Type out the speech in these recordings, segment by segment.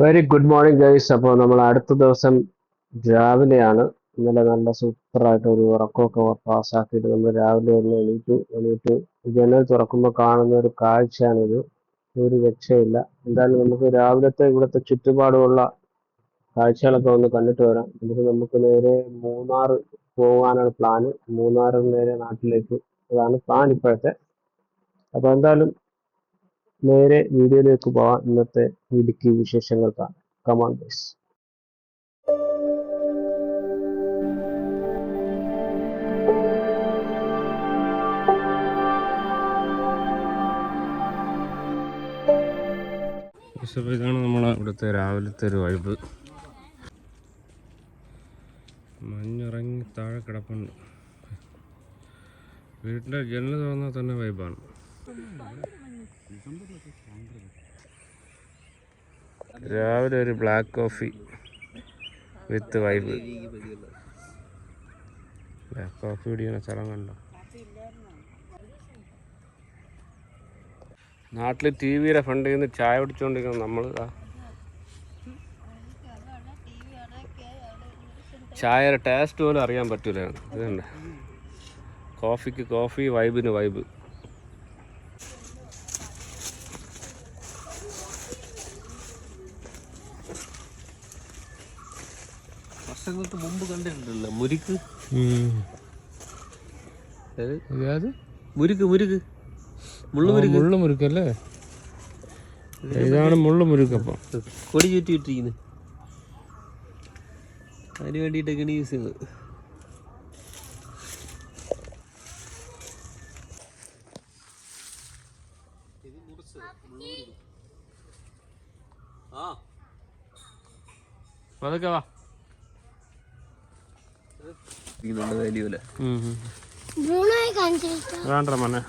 Very good morning guys അപ്പോൾ നമ്മൾ അടുത്ത ദിവസം രാവിലെയാണ്. ഇന്നലെ നല്ല സൂപ്പറായിട്ട് ഒരു ഉറക്കമൊക്കെ പാസ്സാക്കിയിട്ട് നമ്മൾ രാവിലെ ഒന്ന് എണീറ്റു. എണീറ്റ് ജനൽ തുറക്കുമ്പോൾ കാണുന്ന ഒരു കാഴ്ചയാണിത്. ഒരു രക്ഷയില്ല. എന്തായാലും നമുക്ക് രാവിലത്തെ ഇവിടുത്തെ ചുറ്റുപാടുമുള്ള കാഴ്ചകളൊക്കെ ഒന്ന് കണ്ടിട്ട് വരാം. എന്നിട്ട് നമുക്ക് നേരെ മൂന്നാർ പോകാനാണ് പ്ലാന് മൂന്നാറിൽ നേരെ നാട്ടിലേക്ക്. അതാണ് പ്ലാൻ ഇപ്പോഴത്തെ. അപ്പോൾ എന്തായാലും നേരെ വീഡിയോയിലേക്ക് പോവാം. ഇന്നത്തെ ഇടുക്കി വിശേഷങ്ങൾ കാണാം. ഗൈസ് അപ്പോൾ ഇതാണ് നമ്മളെ ഇവിടുത്തെ രാവിലത്തെ ഒരു വൈബ് മഞ്ഞിറങ്ങി താഴെ കിടപ്പുണ്ട്. വീട്ടിന്റെ ജനൽ തുറന്നാൽ തന്നെ വൈബാണ് രാവിലെ ഒരു black coffee with vibe black coffee കുടിക്കുന്ന സ്ഥലം കണ്ടോ? നാട്ടിൽ ടി വിയുടെ ഫ്രണ്ടിൽ നിന്ന് ചായ കുടിച്ചുകൊണ്ടിരിക്കുന്ന നമ്മൾ ചായയുടെ ടേസ്റ്റ് പോലും അറിയാൻ പറ്റൂല. ഇതുണ്ട് കോഫിക്ക് കോഫി വൈബിന് വൈബ് വർഷങ്ങൾക്ക് മുമ്പ് കണ്ടിട്ടുണ്ടല്ലോ മുരിക്ക്. മുരുക്ക് മുരുക്ക്. മുള്ളു മുരുക്ക്. അല്ലേ ഇതാണ് മുള്ളു മുരുക്കപ്പം കൊടി ചുറ്റി ഇട്ടിരിക്കുന്നത് അതിന് വേണ്ടിയിട്ടൊക്കെയാണ് യൂസ് ചെയ്യുന്നത്. ആ. അതൊക്കെ വാ. വേണ്ട മനെ.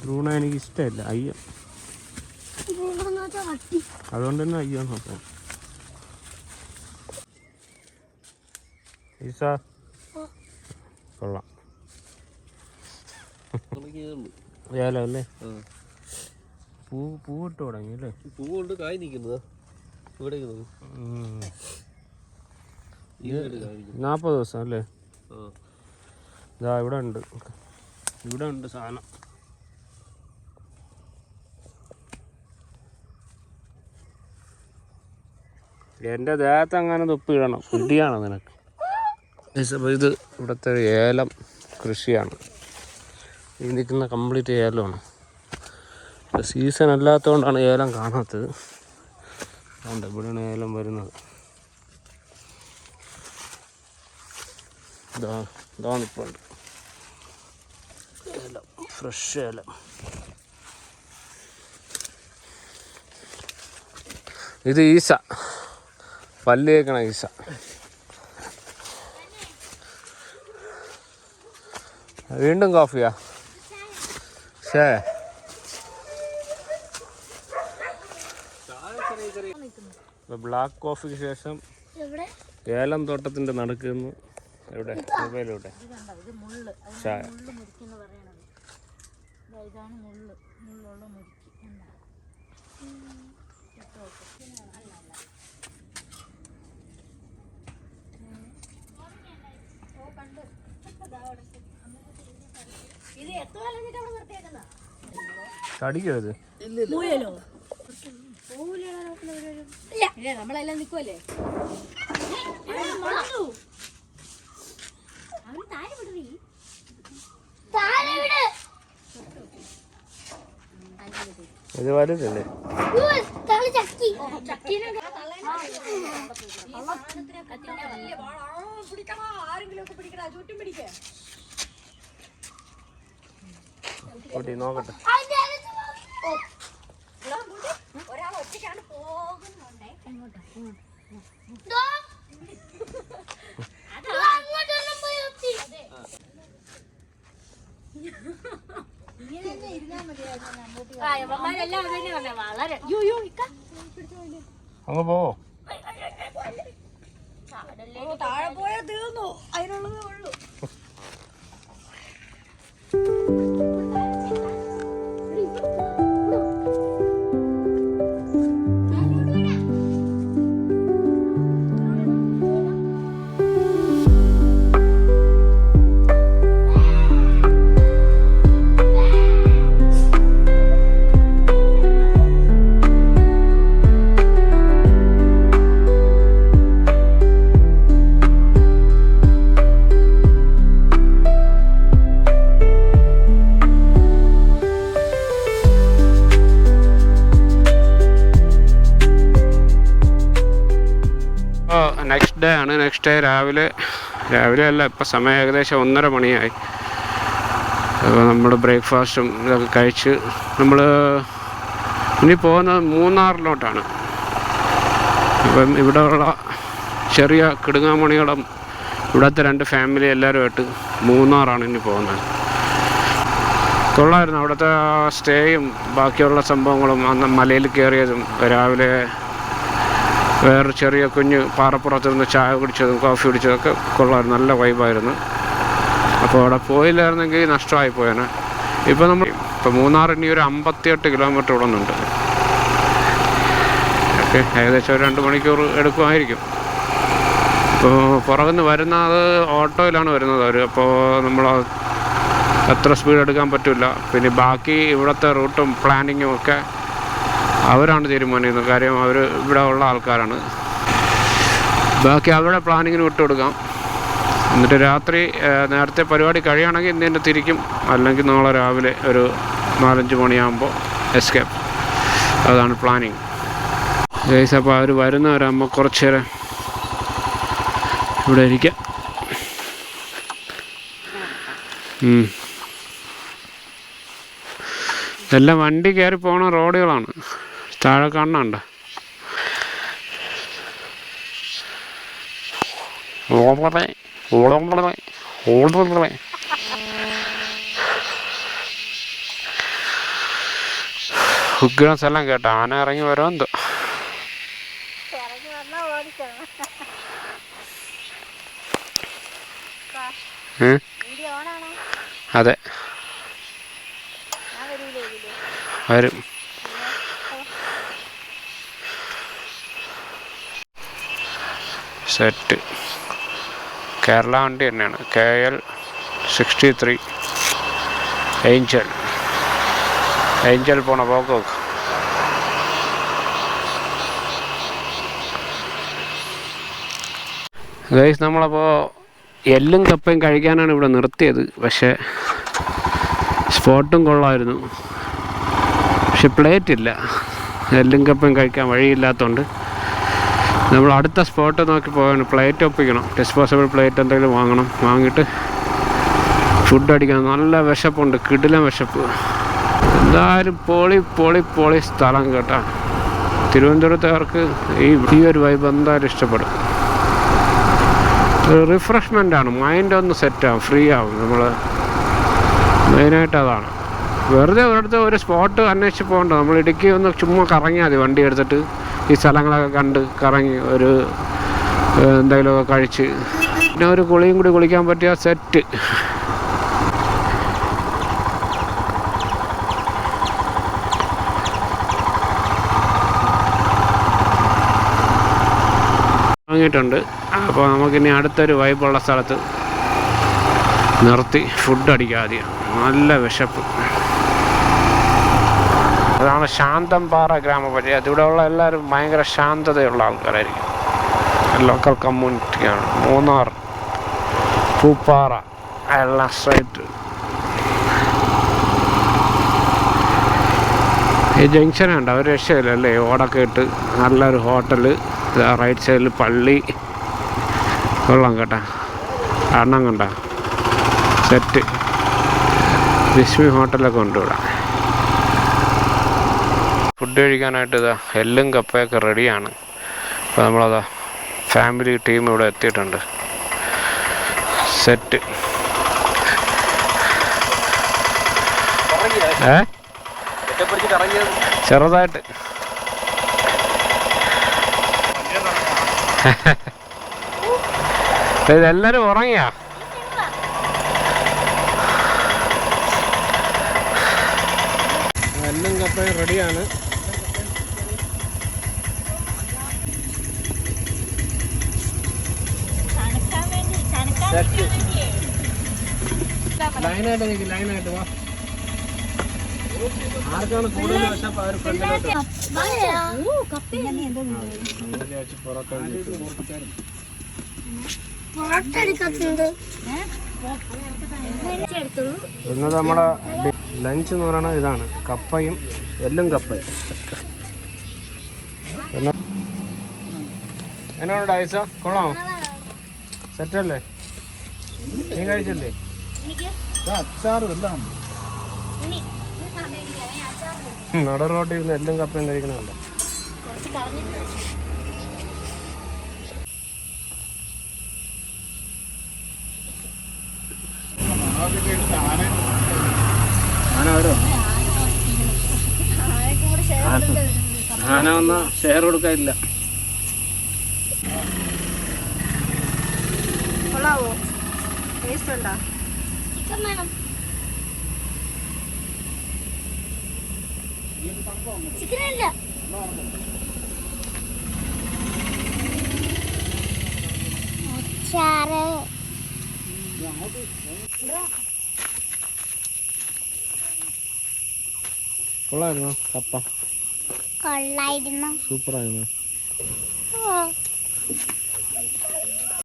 ബ്രൂണ എനിക്ക് ഇഷ്ടമില്ല. അയ്യ. അതുകൊണ്ട് തന്നെ അയ്യോ നോക്കാം. ഈസ. കൊള്ളാം. ഏലം അല്ലേ? പൂ പൂവിട്ട് തുടങ്ങി അല്ലേ? പൂ കൊണ്ട് കായ് നിൽക്കുന്നതാ. ഇവിടെ നിൽക്കുന്നത് ഇവിടെ കായ് നിൽക്കുന്നു നാൽപ്പത് ദിവസം അല്ലേ? ആ. ഇതാ ഇവിടെ ഉണ്ട്. ഇവിടെ ഉണ്ട് സാധനം. എന്റെ ദേഹത്ത് അങ്ങനെ തുപ്പിടണം കുട്ടിയാണ് നിനക്ക്. ഇത് ഇവിടുത്തെ ഏലം കൃഷിയാണ്. ഈ നിൽക്കുന്ന കംപ്ലീറ്റ് ഏലമാണ്. സീസൺ അല്ലാത്തതുകൊണ്ടാണ് ഏലം കാണാത്തത്. അതുകൊണ്ട് ഇവിടെയാണ് ഏലം വരുന്നത്. ഇതാ ഇതാണിപ്പോൾ ഉണ്ട് ഏലം ഫ്രഷ് ഏലം. ഇത് ഈസ പല്ല് കേൾക്കണ ഈസ വീണ്ടും കോഫിയാ ഷേ. ബ്ലാക്ക് കോഫിക്ക് ശേഷം ഏലം തോട്ടത്തിന്റെ എവിടെ? മൊബൈലിലൂടെ. ചായ ഇതാണ് മുള്ള്. മുള്ളുള്ള മുറുക്കി. കണ്ടോ? ഇത് എത്ര കാലം അവിടെ കടിക്കോ ഇത്? നമ്മളെല്ലാം നിക്കുവല്ലേ? അവന് താഴെ വിടറി താഴെ വിട്. ഇത് വലുതല്ലേ? തള്ളി ചക്കി ചക്കീനെ കൂട്ടി വളരെ യോ യോ ഇക്ക. അങ്ങ് പോവോ താഴെ പോയാ തീർന്നു. അതിനുള്ളതേ ഡേ ആണ്. നെക്സ്റ്റ് ഡേ രാവിലെ രാവിലെ അല്ല ഇപ്പം സമയം ഏകദേശം ഒന്നര മണിയായി. അപ്പോൾ നമ്മൾ ബ്രേക്ക്ഫാസ്റ്റും ഇതൊക്കെ കഴിച്ച് നമ്മൾ ഇനി പോകുന്നത് മൂന്നാറിലോട്ടാണ്. അപ്പം ഇവിടെയുള്ള ചെറിയ കിടുങ്ങാമണികളും ഇവിടുത്തെ രണ്ട് ഫാമിലി എല്ലാവരുമായിട്ട് മൂന്നാറാണ് ഇനി പോകുന്നത്. കൊള്ളായിരുന്നു. അവിടുത്തെ സ്റ്റേയും ബാക്കിയുള്ള സംഭവങ്ങളും അന്ന് മലയിൽ കയറിയതും രാവിലെ വേറെ ചെറിയ കുഞ്ഞ് പാറപ്പുറത്ത് നിന്ന് ചായ കുടിച്ചതും കോഫി കുടിച്ചതൊക്കെ കൊള്ളായിരുന്നു നല്ല വൈബായിരുന്നു അപ്പോൾ അവിടെ പോയില്ലായിരുന്നെങ്കിൽ നഷ്ടമായി പോയേനെ. ഇപ്പോൾ നമ്മൾ ഇപ്പോൾ മൂന്നാർ ഇനി ഒരു അമ്പത്തിയെട്ട് കിലോമീറ്റർ ഇവിടെ നിന്നുണ്ട് ഓക്കെ ഏകദേശം ഒരു രണ്ട് മണിക്കൂർ എടുക്കുമായിരിക്കും. ഇപ്പോൾ പുറകുന്ന് വരുന്നത് ഓട്ടോയിലാണ് വരുന്നത് അവർ. അപ്പോൾ നമ്മൾ എത്ര സ്പീഡ് എടുക്കാൻ പറ്റില്ല. പിന്നെ ബാക്കി ഇവിടുത്തെ റൂട്ടും പ്ലാനിങ്ങും ഒക്കെ അവരാണ് തീരുമാനിക്കുന്നത്. കാര്യം അവർ ഇവിടെ ഉള്ള ആൾക്കാരാണ്. ബാക്കി അവരുടെ പ്ലാനിങ്ങിന് വിട്ടുകൊടുക്കാം. എന്നിട്ട് രാത്രി നേരത്തെ പരിപാടി കഴിയുകയാണെങ്കിൽ ഇന്ന് തന്നെ തിരിക്കും. അല്ലെങ്കിൽ നാളെ രാവിലെ ഒരു നാലഞ്ച് മണിയാകുമ്പോൾ എസ്കേപ്പ് അതാണ് പ്ലാനിങ് ഗൈസ് അപ്പോൾ അവർ വരുന്നവരാകുമ്പോൾ കുറച്ച് നേരം ഇവിടെ ഇരിക്കാം. ഇതെല്ലാം വണ്ടി കയറി പോണ റോഡുകളാണ്. താഴെ ഓടറെ ഉഗ്രം സ്ഥലം കേട്ടോ ആന ഇറങ്ങി വരോ എന്തോ അതെ. വരും. സെറ്റ് കേരള വണ്ടി തന്നെയാണ്. K L sixty three angel angel പോണ പോക്ക് ഗൈസ് നമ്മളപ്പോൾ എല്ലും കപ്പയും കഴിക്കാനാണ് ഇവിടെ നിർത്തിയത്. പക്ഷേ സ്പോട്ടും കൊള്ളായിരുന്നു. പക്ഷെ പ്ലേറ്റ് ഇല്ല. എല്ലും കപ്പയും കഴിക്കാൻ വഴിയില്ലാത്തതുകൊണ്ട് നമ്മൾ അടുത്ത സ്പോട്ട് നോക്കി പോവാണ്. പ്ലേറ്റ് ഒപ്പിക്കണം. ഡിസ്പോസിബിൾ പ്ലേറ്റ് എന്തെങ്കിലും വാങ്ങണം. വാങ്ങിയിട്ട് ഫുഡ് അടിക്കണം. നല്ല വിശപ്പുണ്ട്. കിടിലം വിശപ്പ്. എന്തായാലും പൊളി പൊളി പൊളി സ്ഥലം കേട്ടാ. തിരുവനന്തപുരത്തുകാർക്ക് ഈ ഈ ഒരു വൈബ് എന്തായാലും ഇഷ്ടപ്പെടും. റിഫ്രഷ്മെന്റ് ആണ്. മൈൻഡ് ഒന്ന് സെറ്റ് സെറ്റാവും ഫ്രീ ആവും. നമ്മൾ മെയിനായിട്ട് അതാണ്. വെറുതെ ഒരിടത്ത് ഒരു സ്പോട്ട് അന്വേഷിച്ച് പോകണ്ട. നമ്മൾ ഇടുക്കി ഒന്ന് ചുമ്മാ കറങ്ങിയാൽ മതി വണ്ടി എടുത്തിട്ട്. ഈ സ്ഥലങ്ങളൊക്കെ കണ്ട് കറങ്ങി ഒരു എന്തെങ്കിലുമൊക്കെ കഴിച്ച്. പിന്നെ ഒരു കുളിയും കൂടി കുളിക്കാൻ പറ്റിയ സെറ്റ്. വാങ്ങിയിട്ടുണ്ട്. അപ്പോൾ നമുക്കിനി അടുത്തൊരു വൈബുള്ള സ്ഥലത്ത് നിർത്തി. ഫുഡ് അടിക്കാതെ. നല്ല വിശപ്പ്. അതാണ് ശാന്തംപാറ ഗ്രാമപഞ്ചായത്ത്. ഇവിടെയുള്ള എല്ലാവരും ഭയങ്കര ശാന്തതയുള്ള ആൾക്കാരായിരിക്കും. ലോക്കൽ കമ്മ്യൂണിറ്റിയാണ് മൂന്നാർ പൂപ്പാറ എല്ലാം സ്ട്രൈറ്റ് ഈ ജംഗ്ഷൻ ഉണ്ട് അവർ രക്ഷയില്ലല്ലേ? ഓടൊക്കെ ഇട്ട് നല്ലൊരു ഹോട്ടൽ റൈറ്റ് സൈഡിൽ പള്ളി. കൊള്ളാം കേട്ടാ. എണ്ണം കണ്ട. സെറ്റ് ലക്ഷ്മി ഹോട്ടലൊക്കെ ഉണ്ട് ഇവിടെ. ഫുഡ് കഴിക്കാനായിട്ട് ഇതാ എല്ലും കപ്പയൊക്കെ റെഡിയാണ്. അപ്പോൾ നമ്മളതാ ഫാമിലി ടീം ഇവിടെ എത്തിയിട്ടുണ്ട്. സെറ്റ്. ഏ? ചെറുതായിട്ട്. ഇതെല്ലാരും ഉറങ്ങിയാ? എല്ലാം കപ്പ റെഡിയാണ്. ലൈനായിട്ട് നിൽക്കും ലൈനായിട്ട് വാ. ആർക്കാണ് കൂടുതൽ വിശപ്പ് അവർ ഫ്രണ്ടിലോട്ട് മഴയാ? ഊ, കപ്പ. ഏ? എടുത്തോളൂ. ഇന്ന് നമ്മുടെ ലഞ്ച് എന്ന് പറയുന്നത് ഇതാണ്. കപ്പയും എല്ലും കപ്പയും. എന്നോട് എന്നാണ് ഡൈസ കൊള്ളാമോ? സെറ്റല്ലേ? നീ കഴിച്ചില്ലേ? എനിക്ക്? അച്ചാറും എല്ലാം നട റോട്ടിൽ ഇരുന്ന് എല്ലാം കപ്പയും കഴിക്കണമല്ലോ. ആന വന്ന ഷെയർ കൊടുക്കാനില്ല. ടേസ്റ്റ് ഉണ്ടോ ചിക്കൻ വേണം. ചിക്കൻ അച്ചാറ്. കൊള്ളായിരുന്നോ? കപ്പ. കൊള്ളായിരുന്നു. സൂപ്പറായിരുന്നു. ഓ.